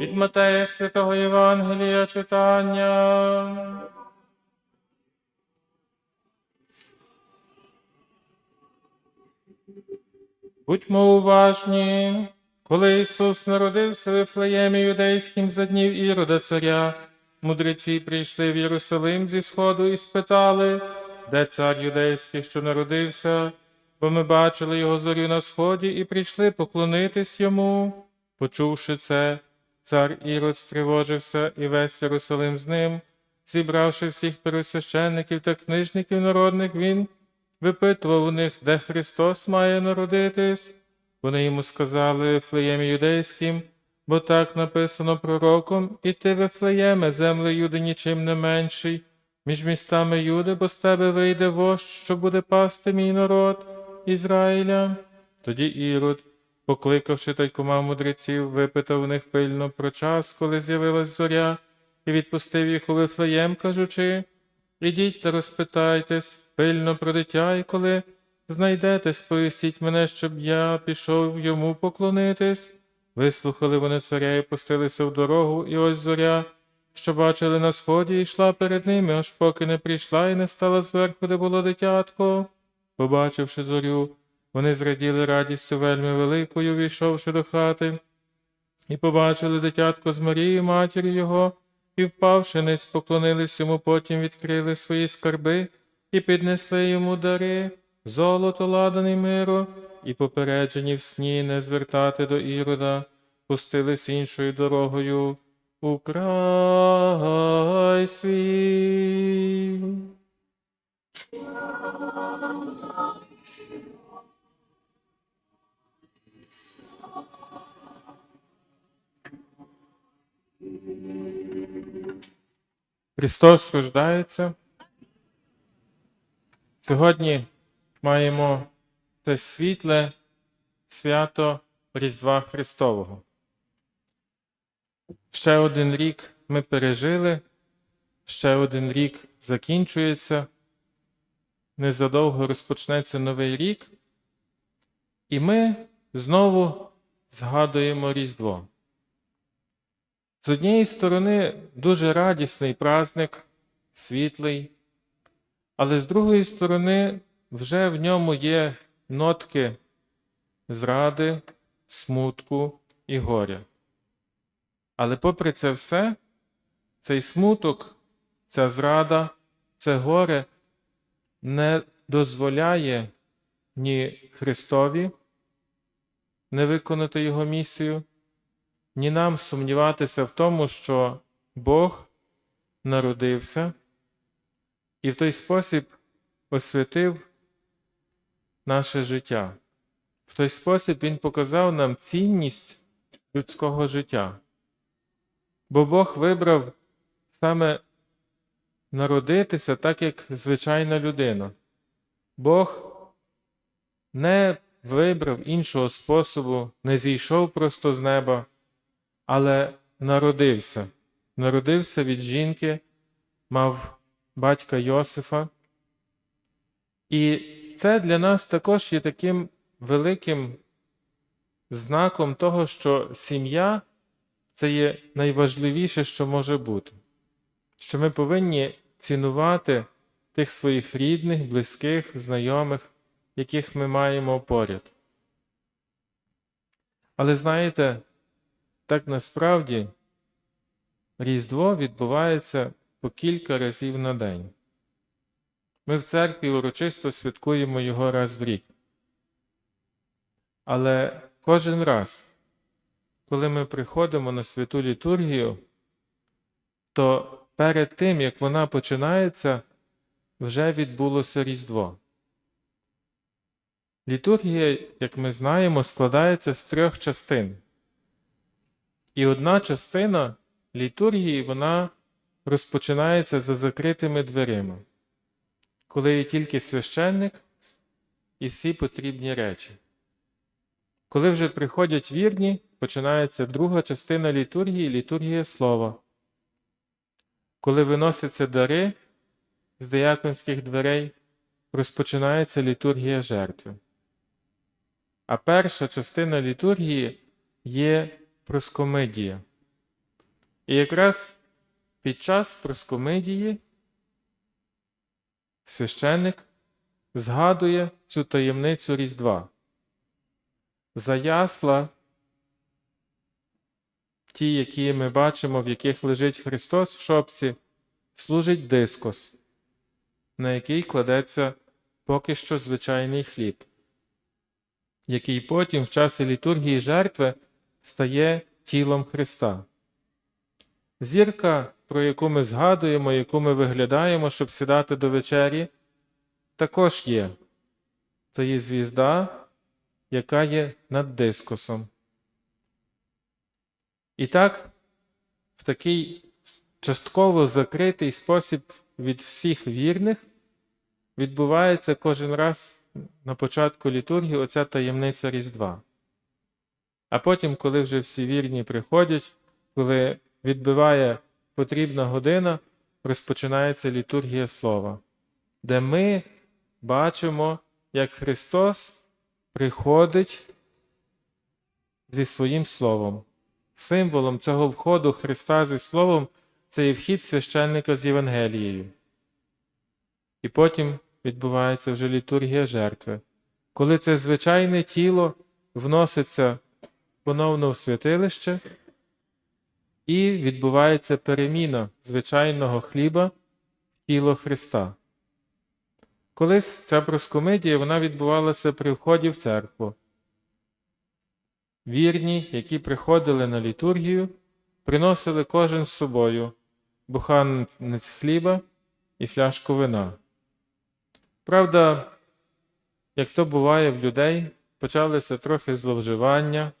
Від Матея Святого Євангелія читання. Будьмо уважні, коли Ісус народився в Ефлеємі юдейським за днів Ірода царя, мудреці прийшли в Єрусалим зі сходу і спитали, де цар юдейський, що народився, бо ми бачили його зорю на сході і прийшли поклонитись йому. Почувши це, цар Ірод стривожився і весь Єрусалим з ним, зібравши всіх первосвященників та книжників народних, він випитував у них, де Христос має народитись. Вони йому сказали Вифлеємі юдейським, бо так написано пророком, і ти, Вифлеєме, земле Юди нічим не менший, між містами Юди, бо з тебе вийде вождь, що буде пасти мій народ Ізраїля. Тоді Ірод, покликавши тайкома мудреців, випитав у них пильно про час, коли з'явилась зоря, і відпустив їх у Вифлеєм, кажучи, Ідіть та розпитайтесь пильно про дитя, і коли знайдете, сповістіть мене, щоб я пішов йому поклонитись. Вислухали вони царя і пустилися в дорогу, і ось зоря, що бачили на сході, йшла перед ними, аж поки не прийшла і не стала зверху, де було дитятко. Побачивши зорю, вони зраділи радістю вельми великою, війшовши до хати, і побачили дитятко з Марією, матір'ю його, і, впавши ниць, поклонились йому, потім відкрили свої скарби і піднесли йому дари, золото ладаний миру, і попереджені в сні не звертати до Ірода, пустились іншою дорогою у край свій. Христос рождається. Сьогодні маємо це світле свято Різдва Христового. Ще один рік ми пережили, ще один рік закінчується. Незадовго розпочнеться новий рік, і ми знову згадуємо Різдво. З однієї сторони, дуже радісний праздник, світлий, але з другої сторони, вже в ньому є нотки зради, смутку і горя. Але попри це все, цей смуток, ця зрада, це горе не дозволяє ні Христові не виконати Його місію, ні нам сумніватися в тому, що Бог народився і в той спосіб освятив наше життя. В той спосіб Він показав нам цінність людського життя. Бо Бог вибрав саме народитися так, як звичайна людина. Бог не вибрав іншого способу, не зійшов просто з неба, але народився. Народився від жінки, мав батька Йосифа. І це для нас також є таким великим знаком того, що сім'я це є найважливіше, що може бути, що ми повинні цінувати тих своїх рідних, близьких, знайомих, яких ми маємо поряд. Але знаєте, так насправді Різдво відбувається по кілька разів на день. Ми в церкві урочисто святкуємо його раз в рік. Але кожен раз, коли ми приходимо на святу літургію, то перед тим, як вона починається, вже відбулося Різдво. Літургія, як ми знаємо, складається з трьох частин. І одна частина літургії вона розпочинається за закритими дверима, коли є тільки священник і всі потрібні речі. Коли вже приходять вірні, починається друга частина літургії літургія слова. Коли виносяться дари з дияконських дверей, розпочинається літургія жертви. А перша частина літургії є проскомидія. І якраз під час проскомидії священник згадує цю таємницю Різдва. За ясла, ті, які ми бачимо, в яких лежить Христос в шопці, служить дискос, на який кладеться поки що звичайний хліб, який потім в часі літургії жертви стає тілом Христа. Зірка, про яку ми згадуємо, яку ми виглядаємо, щоб сідати до вечері, також є. Це є звізда, яка є над дискосом. І так, в такий частково закритий спосіб від всіх вірних відбувається кожен раз на початку літургії оця таємниця Різдва. А потім, коли вже всі вірні приходять, коли відбиває потрібна година, розпочинається літургія слова, де ми бачимо, як Христос приходить зі своїм Словом. Символом цього входу Христа зі Словом це є вхід священника з Євангелією. І потім відбувається вже літургія жертви, коли це звичайне тіло вноситься поновно в святилище, і відбувається переміна звичайного хліба в тіло Христа. Колись ця проскомидія вона відбувалася при вході в церкву. Вірні, які приходили на літургію, приносили кожен з собою буханець хліба і фляжку вина. Правда, як то буває в людей, почалися трохи зловживання,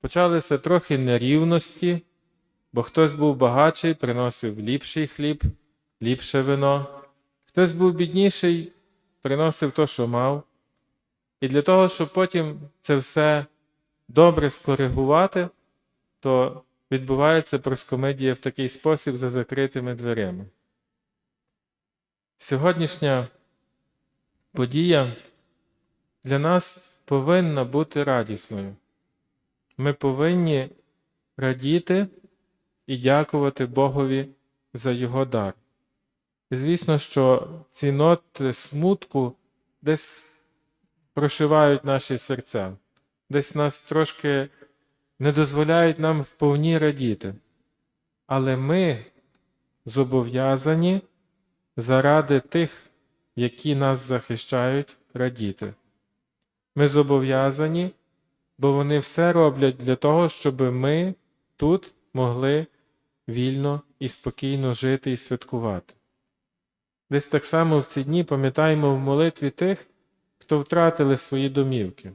почалися трохи нерівності, бо хтось був багатший, приносив ліпший хліб, ліпше вино, хтось був бідніший, приносив то, що мав. І для того, щоб потім це все добре скоригувати, то відбувається проскомедія в такий спосіб за закритими дверима. Сьогоднішня подія для нас повинна бути радісною. Ми повинні радіти і дякувати Богові за Його дар. Звісно, що ці ноти смутку десь прошивають наші серця, десь нас трошки не дозволяють нам вповні радіти. Але ми зобов'язані заради тих, які нас захищають, радіти. Ми зобов'язані, бо вони все роблять для того, щоб ми тут могли вільно і спокійно жити і святкувати. Десь так само в ці дні пам'ятаємо в молитві тих, хто втратили свої домівки.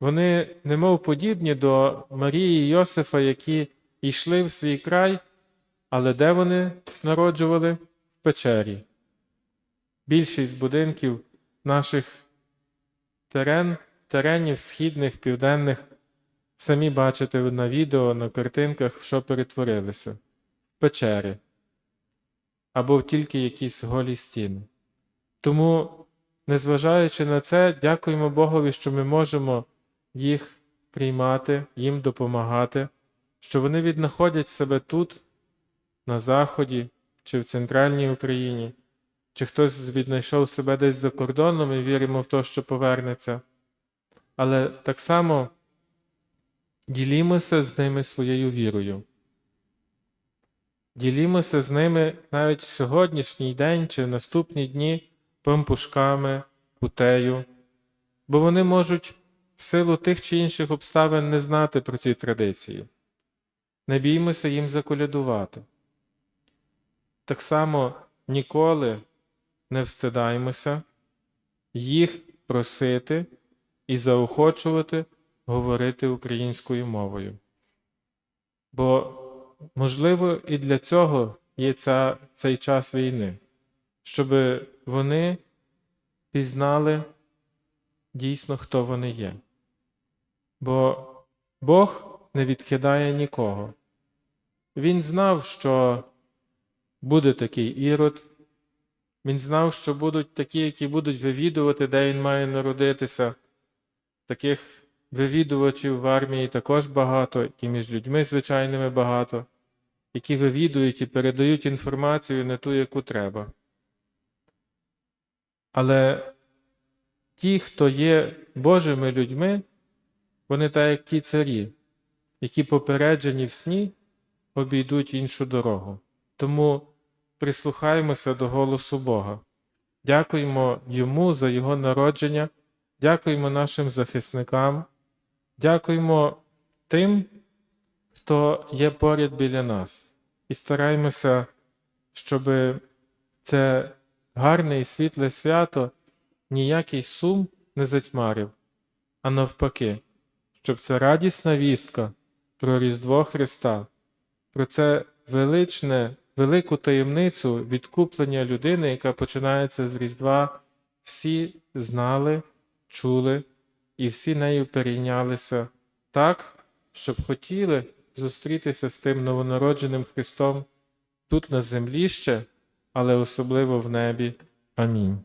Вони немов подібні до Марії і Йосифа, які йшли в свій край, але де вони народжували? В печері. Більшість будинків наших терен, теренів східних, південних, самі бачите на відео, на картинках, що перетворилися в печери або тільки якісь голі стіни. Тому, незважаючи на це, дякуємо Богові, що ми можемо їх приймати, їм допомагати, що вони віднаходять себе тут, на Заході чи в центральній Україні, чи хтось віднайшов себе десь за кордоном і віримо в те, що повернеться. Але так само ділімося з ними своєю вірою. Ділімося з ними навіть в сьогоднішній день чи в наступні дні пампушками, кутею, бо вони можуть в силу тих чи інших обставин не знати про ці традиції. Не біймося їм заколядувати. Так само ніколи не встидаймося їх просити і заохочувати говорити українською мовою. Бо, можливо, і для цього є ця, цей час війни, щоб вони пізнали дійсно, хто вони є. Бо Бог не відкидає нікого. Він знав, що буде такий ірод, він знав, що будуть такі, які будуть вивідувати, де він має народитися. Таких вивідувачів в армії також багато, і між людьми звичайними багато, які вивідують і передають інформацію не ту, яку треба. Але ті, хто є Божими людьми, вони так як ті царі, які попереджені в сні, обійдуть іншу дорогу. Тому прислухаємося до голосу Бога. Дякуємо Йому за Його народження, дякуємо нашим захисникам, дякуємо тим, хто є поряд біля нас, і стараємося, щоб це гарне і світле свято ніякий сум не затьмарив, а навпаки, щоб ця радісна вістка про Різдво Христа, про це величне, велику таємницю відкуплення людини, яка починається з Різдва, всі знали, чули і всі нею перейнялися так, щоб хотіли зустрітися з тим новонародженим Христом тут на землі ще, але особливо в небі. Амінь.